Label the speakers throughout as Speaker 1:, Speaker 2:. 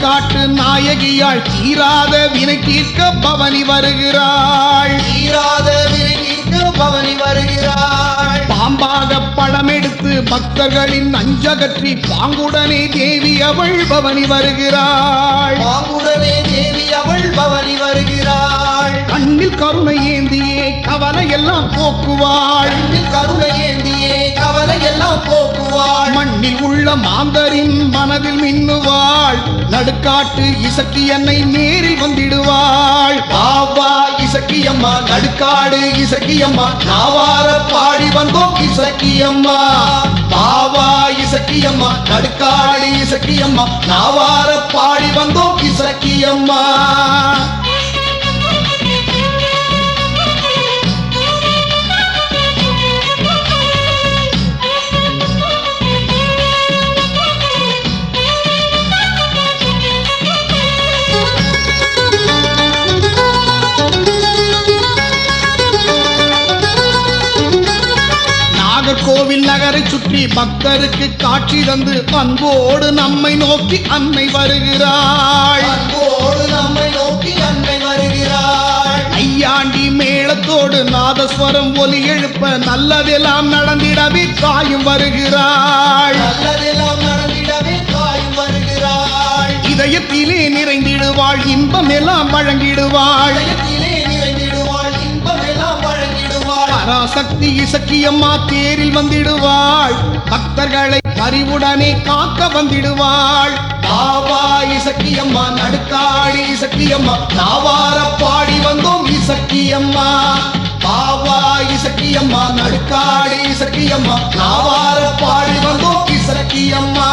Speaker 1: நடுக்காட்டு நாயகியாள் தீராத வினை தீர்க்க பவனி வருகிறாள்.
Speaker 2: தீராத விரிகின்ற பவனி வருகிறாள்.
Speaker 1: பாம்பாக படமெடுத்து பக்தர்களின் அஞ்சகற்றி பாங்குடனே தேவி அவள் பவனி வருகிறாள்.
Speaker 2: பாங்குடனே தேவி அவள் பவனி வருகிறாள்.
Speaker 1: கண்ணில் கருணை ஏந்தியே கவலை எல்லாம் போக்குவாள்
Speaker 2: கருணை ஏந்தியே கவலை எல்லாம் போக்குவாள்.
Speaker 1: மண்ணில் உள்ள மாந்தரின் மனதில் மின்னுவாள். நடுக்காட்டு இசக்கி என்னை நேரில் வந்திடுவாள்.
Speaker 2: பாபா இசக்கியம்மா நடுக்காடு இசக்கியம்மா நாவார பாடி வந்தோம் இசக்கியம்மா பாபா இசக்கியம்மா நடுக்காடு இசக்கியம்மா நாவார பாடி வந்தோம் இசக்கியம்மா
Speaker 1: சுற்றி பக்தருக்கு காட்சி தந்து அன்போடு நம்மை நோக்கி அன்னை வருகிறாள்.
Speaker 2: அன்போடு நம்மை நோக்கி அன்னை வருகிறாள்.
Speaker 1: ஐயாண்டி மேளத்தோடு நாதஸ்வரம் ஒலி எழுப்ப நல்லதெல்லாம் நடந்திடவே தாயும் வருகிறாள்.
Speaker 2: நல்லதெல்லாம் நடந்திடவே தாய் வருகிறாள்.
Speaker 1: இதயத்திலே நிறைந்திடுவாள் இன்பம் எல்லாம் வழங்கிடுவாள். பராசக்தி இசக்கியம்மா தேரில் வந்திடுவாள். பக்தர்களை அறிவுடனே காக்க வந்திடுவாள்.
Speaker 2: தாவா இசக்கியம்மா நடுக்காடி இசக்கியம்மா தாவார பாடி வந்தோம் இசக்கியம்மா தாவா இசக்கியம்மா நடுக்காடி இசக்கியம்மா தாவார பாடி வந்தோம் இசக்கியம்மா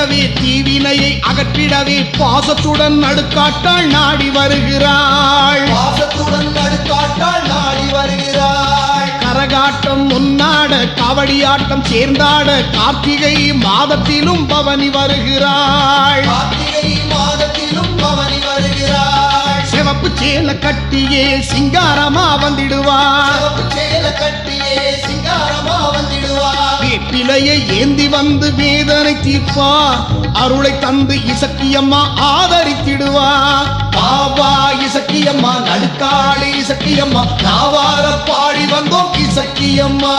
Speaker 1: போக்கிடவே தீவினையை அகற்றிடவே பாசத்துடன் நடுக்காட்டாள் நாடி வருகிறாள்.
Speaker 2: பாசத்துடன் நடுக்காட்டால் நாடி வருகிறாள்.
Speaker 1: கரகாட்டம் முன்னாட காவடியாட்டம் சேர்ந்தாட கார்த்திகை மாதத்திலும் பவனி வருகிறாள்.
Speaker 2: கார்த்திகை மாதத்திலும் பவனி வருகிறாள்.
Speaker 1: சிவப்பு சேல கட்டியே சிங்காரமா வந்திடுவாள்
Speaker 2: சிவப்பு சேல கட்டியே சிங்காரமா வந்திடுவாள்
Speaker 1: வேப்பிலையை ஏந்தி வந்து வேதனை தீர்ப்பார் அருளை தந்து இசக்கியம்மா ஆதரித்திடுவார்
Speaker 2: பாபா இசக்கியம்மா நடுக்காடு இசக்கியம்மா நாவார பாடி வந்தோம் இசக்கியம்மா.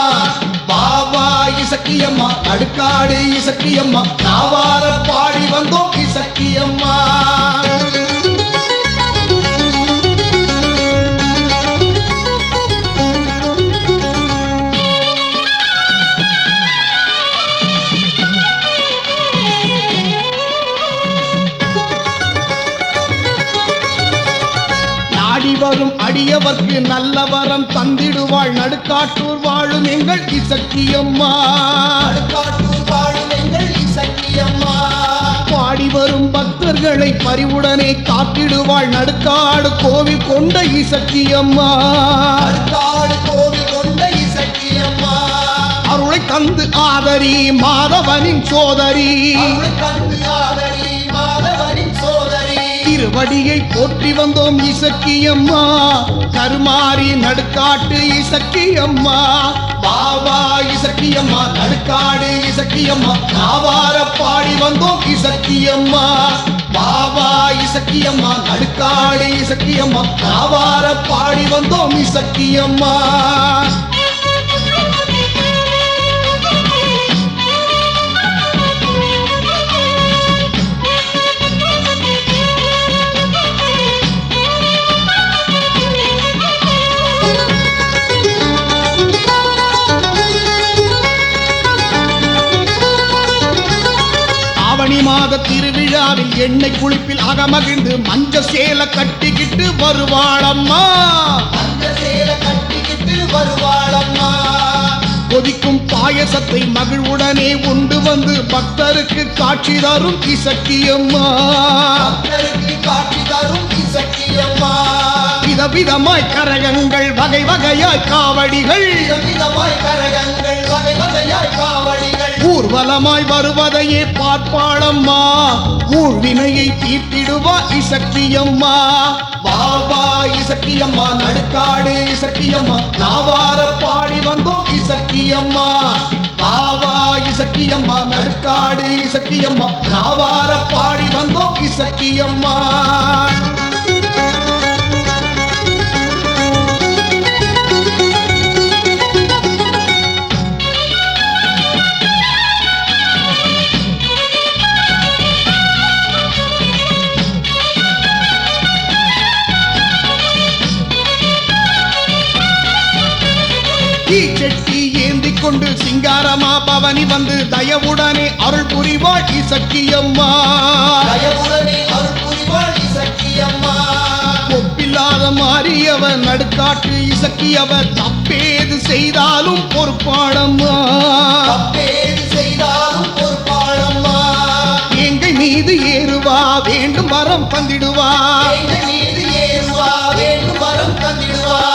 Speaker 2: பாபா இசக்கியம்மா நடுக்காடு இசக்கியம்மா நாவார பாடி வந்தோம்
Speaker 1: வரும் அடியவர்க்கு நல்ல வரம் தந்திடுவாள்? நடுக்காட்டூர் வாழும் எங்கள் இசக்கியம்மா. பாடி வரும் பக்தர்களை பரிவுடனே காத்திடுவாள். நடுக்காடு கோவில் கொண்ட இசக்கியம்மா. அருளை தந்து ஆதரி மாதவனின் சோதரி.
Speaker 2: அவளை
Speaker 1: திருவடியை போற்றி வந்தோம் இசக்கியம்மா. கருமாறி நடுக்காட்டு இசக்கியம்மா.
Speaker 2: பாபா இசக்கியம்மா நடுக்காடு இசக்கியம்மா. நாவார பாடி வந்தோம் இசக்கியம்மா. பாபா இசக்கியம்மா நடுக்காடு இசக்கியம்மா. நாவார பாடி வந்தோம் இசக்கியம்மா.
Speaker 1: விழாவில் எண்ணெய் குளிப்பில் அகமகிழ்ந்து மஞ்ச சேல கட்டிக்கிட்டு வருவாளம்மா.
Speaker 2: மஞ்ச சேலை கட்டிக்கிட்டு வருவாளம்மா
Speaker 1: கொதிக்கும் பாயசத்தை மகிழ்வுடனே உண்டு வந்து பக்தருக்கு காட்சி தரும் இசக்கியம்மா
Speaker 2: காட்சி தரும் இசக்கியம்மா.
Speaker 1: விதவிதமாய் கரகங்கள் வகை வகையாய் காவடிகள்.
Speaker 2: விதவிதமாய் கரகங்கள் வகை வகையாய் காவடிகள்.
Speaker 1: ஊர்வலமாய் வருவதையே பார்ப்பாளம்மா. ஊழ்வினையை தீர்த்திடுவா இசக்கியம்மா.
Speaker 2: பாபா இசக்கியம்மா நடுக்காடு இசக்கியம்மா.
Speaker 1: நாவார பாடி வந்தோம் இசக்கியம்மா.
Speaker 2: பாபா இசக்கியம்மா
Speaker 1: நடுக்காடு இசக்கியம்மா. நாவார பாடி வந்தோம் இசக்கியம்மா. தீச்செட்டி ஏந்திக் கொண்டு சிங்காரமா பவனி வந்து தயவுடனே அருள் புரிவாள் இசக்கியம்மா.
Speaker 2: தயவுடனே அருள் புரிவாள் இசக்கியம்மா.
Speaker 1: ஒப்பில்லாத மாறியவர் நடுக்காட்டு இசக்கியவர் தப்பேது செய்தாலும் பொறுப்பாடம்மா
Speaker 2: தப்பேது செய்தாலும் பொறுப்பாளம்மா.
Speaker 1: எங்கை மீது ஏறுவா வேண்டும் வரம்
Speaker 2: எங்கள் மீது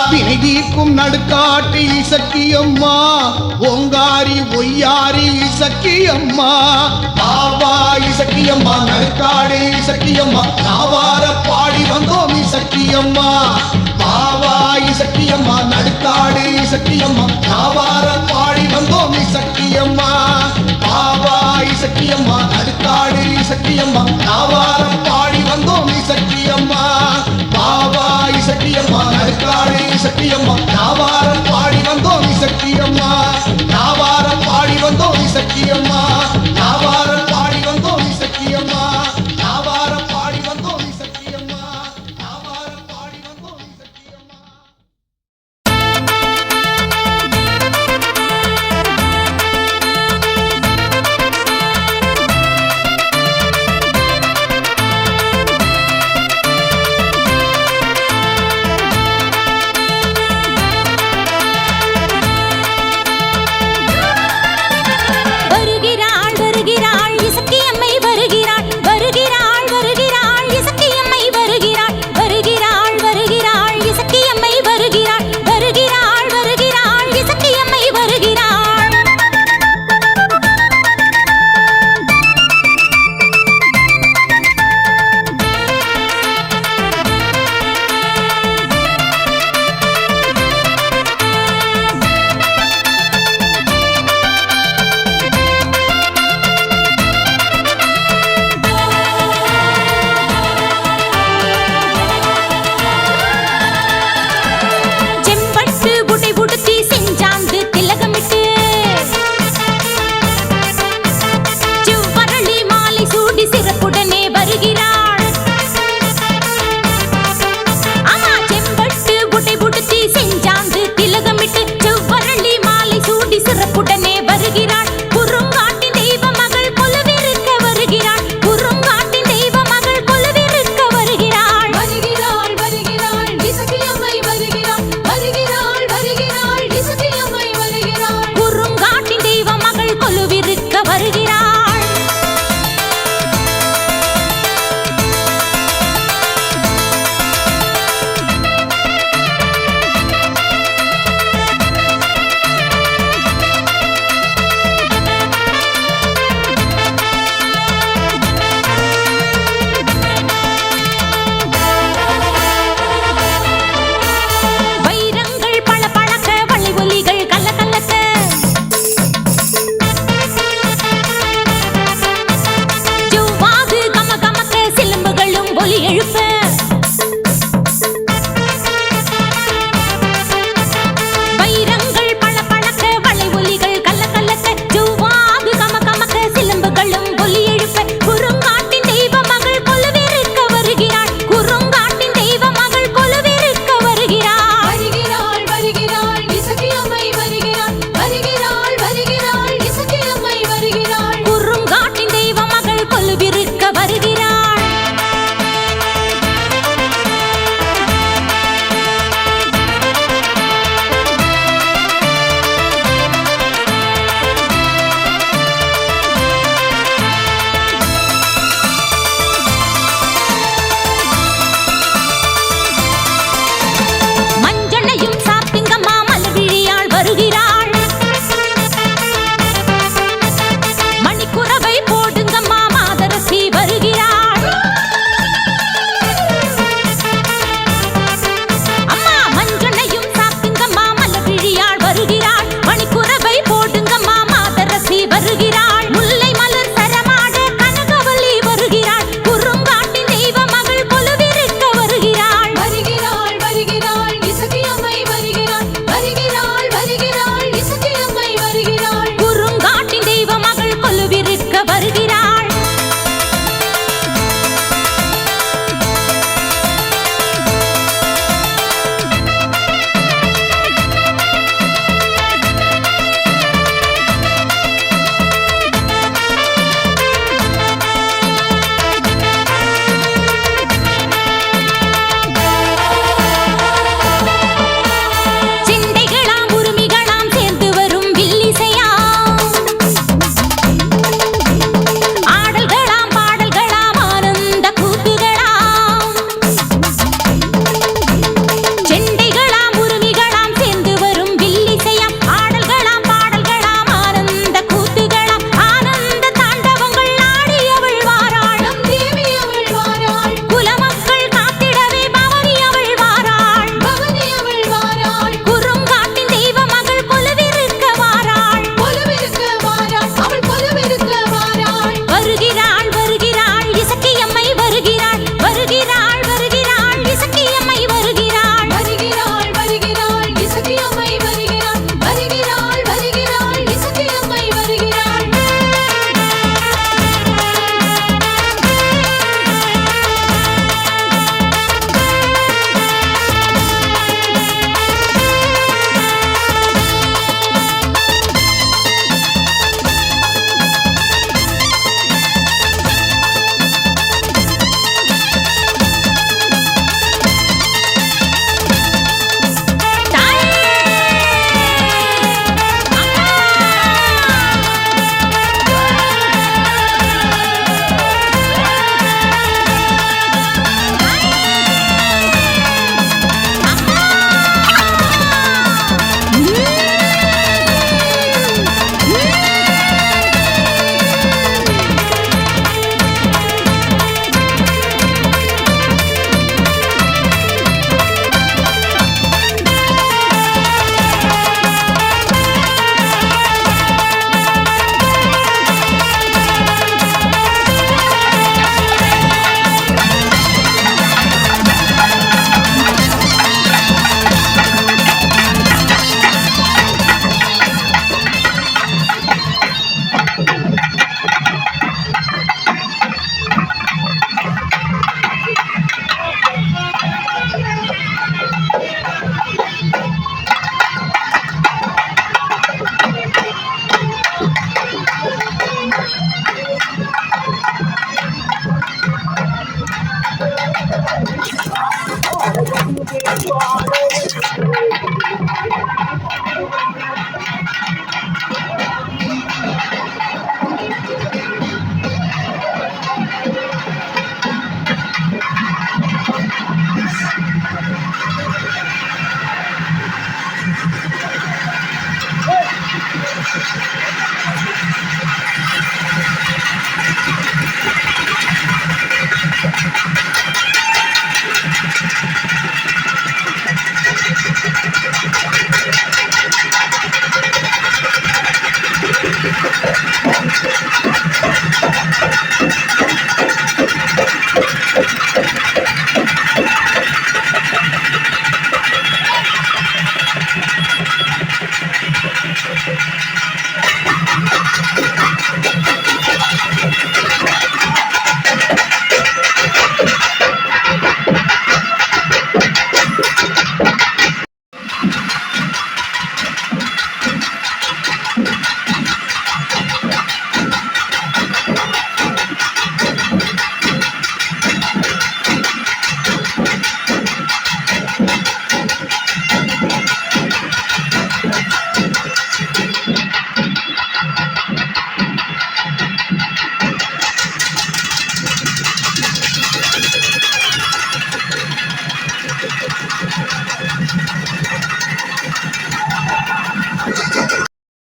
Speaker 2: தந்திடுவா
Speaker 1: வினை தீர்க்கும் நடுக்காட்டு இசக்கியம்மா. ஓங்காரி ஒய்யாரி இசக்கியம்மா. பாபா இசக்கியம்மா நடுக்காடு இசக்கியம்மா. நாவார பாடி வந்தோம் இசக்கியம்மா. பாபா இசக்கியம்மா நடுக்காடு இசக்கியம்மா. நாவார பாடி வந்தோம் இசக்கியம்மா. பாபா இசக்கியம்மா நடுக்காடு இசக்கியம்மா. நாவார சக்தியம்மா. தாவாரம் பாடி வந்தோம் சக்தியம்மா. தாவாரம் பாடி வந்தோம்
Speaker 2: சக்தியம்மா.